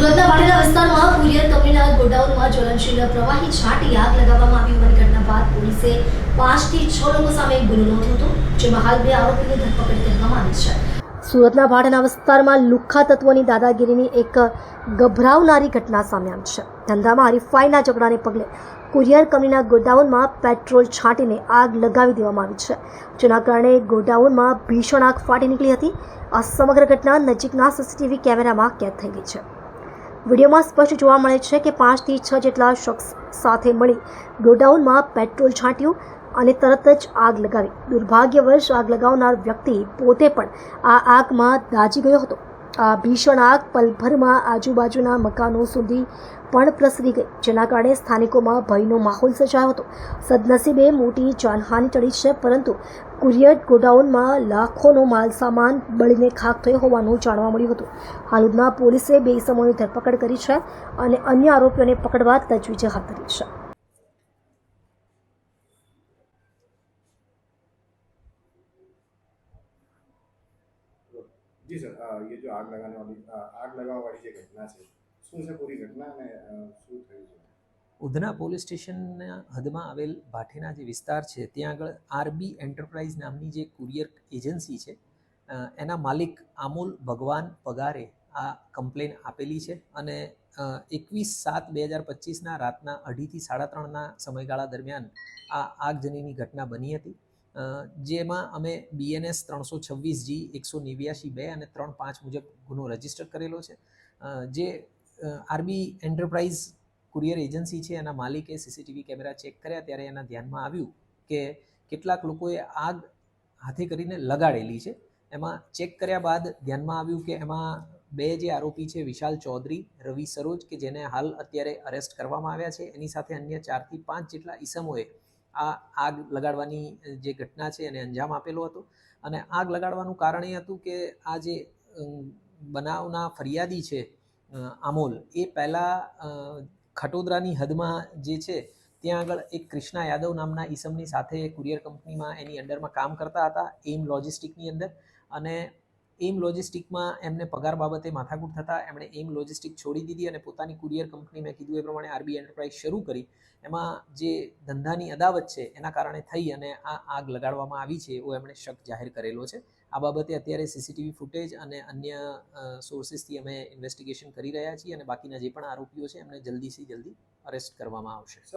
સુરતના વાટેલા વિસ્તારમાં કુરિયર કંપનીના ગોડાઉનમાં જ્વલનશીલ પ્રવાહી છાંટી આગ લગાવવામાં આવી હોવાની ઘટના બાદ પોલીસે પાંચથી છ લોકો સામે ગુનો નોંધ્યો હતો, જેમાં હાલ બે આરોપીની ધરપકડ કરવામાં આવી છે. સુરતના ભાટના વિસ્તારમાં લુખ્ખા તત્વોની દાદાગીરીની એક ગભરાવનારી ઘટના સામે આવી છે. ધંધામાં હરીફાઈના ઝઘડાને પગલે કુરિયર કંપનીના ગોડાઉનમાં પેટ્રોલ છાંટીને આગ લગાવી દેવામાં આવી છે, જેના કારણે ગોડાઉનમાં ભીષણ આગ ફાટી નીકળી હતી. આ સમગ્ર ઘટના નજીકના સીસીટીવી કેમેરામાં કેદ થઈ ગઈ છે. વિડીયોમાં સ્પષ્ટ જોવા મળે છે કે પાંચથી છ જેટલા શખ્સ સાથે મળી ગોડાઉનમાં પેટ્રોલ છાંટ્યું અને તરત જ આગ લગાવી. દુર્ભાગ્યવશ આગ લગાવનાર વ્યક્તિ પોતે પણ આ આગમાં દાજી ગયો હતો. આ ભીષણ આગ પલભરમાં આજુબાજુના મકાનો સુધી પણ પ્રસરી ગઈ, જેના કારણે સ્થાનિકોમાં ભયનો માહોલ સર્જાયો હતો. સદનસીબે મોટી જાનહાનિ ટળી છે, પરંતુ કુરિયર ગોડાઉનમાં લાખોનો માલસામાન બળીને ખાક થયો હોવાનું જાણવા મળ્યું હતું. હાલ પોલીસે બે ઇસમોની ધરપકડ કરી છે અને અન્ય આરોપીઓને પકડવા તજવીજ હાથ ધરી છે. जी सर अ, ये जो आग लगाने वाली अ, आग लगावा वाली જે ઘટના છે શું છે પૂરી ઘટના અને અ, શું થયું છે ઉધના પોલીસ સ્ટેશનના હદમાં આવેલ ભાઠીના જે વિસ્તાર છે ત્યાં આગળ આરબી એન્ટરપ્રાઇઝ નામની જે કુરિયર એજન્સી છે અ, એના માલિક આમોલ ભગવાન પગારે આ કમ્પ્લેન આપેલી છે અને એકવીસ સાત બે હજાર પચીસના રાતના અઢીથી સાડા ત્રણના સમયગાળા દરમિયાન આ આગજનીની ઘટના બની હતી અ, જેમાં અમે બીએનએસ ત્રણસો છવ્વીસ જી એકસો નેવ્યાસી બે અને ત્રણ પાંચ મુજબ ગુનો રજિસ્ટર કરેલો છે. જે આરબી એન્ટરપ્રાઇઝ કુરિયર એજન્સી છે, એના માલિકે સીસીટીવી કેમેરા ચેક કર્યા, ત્યારે એના ધ્યાનમાં આવ્યું કે કેટલાક લોકોએ આગ હાથે કરીને લગાડેલી છે. એમાં ચેક કર્યા બાદ ધ્યાનમાં આવ્યું કે એમાં બે જે આરોપી છે, વિશાલ ચૌધરી, રવિ સરોજ, કે જેને હાલ અત્યારે અરેસ્ટ કરવામાં આવ્યા છે. એની સાથે અન્ય ચારથી પાંચ જેટલા ઈસમોએ આ આગ લગાડવાની જે ઘટના છે એને અંજામ આપેલો હતો. અને આગ લગાડવાનું કારણ એ હતું કે આ જે બનાવના ફરિયાદી છે આમોલ, એ પહેલાં ખટોદરાની હદમાં જે છે, ત્યાં આગળ એક કૃષ્ણા યાદવ નામના ઈસમની સાથે કુરિયર કંપનીમાં એની અંડરમાં કામ કરતા હતા એમ લોજિસ્ટિકની અંદર. અને એમ લોજિસ્ટિકમાં એમને પગાર બાબતે માથાકૂટ થતાં એમણે એમ લોજિસ્ટિક છોડી દીધી અને પોતાની કુરિયર કંપની મેં કીધું એ પ્રમાણે આરબી એન્ટરપ્રાઇઝ શરૂ કરી. એમાં જે ધંધાની અદાવત છે એના કારણે થઈ અને આ આગ લગાડવામાં આવી છે એવો એમણે શક જાહેર કરેલો છે. આ બાબતે અત્યારે સીસીટીવી ફૂટેજ અને અન્ય સોર્સિસથી અમે ઇન્વેસ્ટિગેશન કરી રહ્યા છીએ અને બાકીના જે પણ આરોપીઓ છે એમને જલ્દીથી જલ્દી અરેસ્ટ કરવામાં આવશે.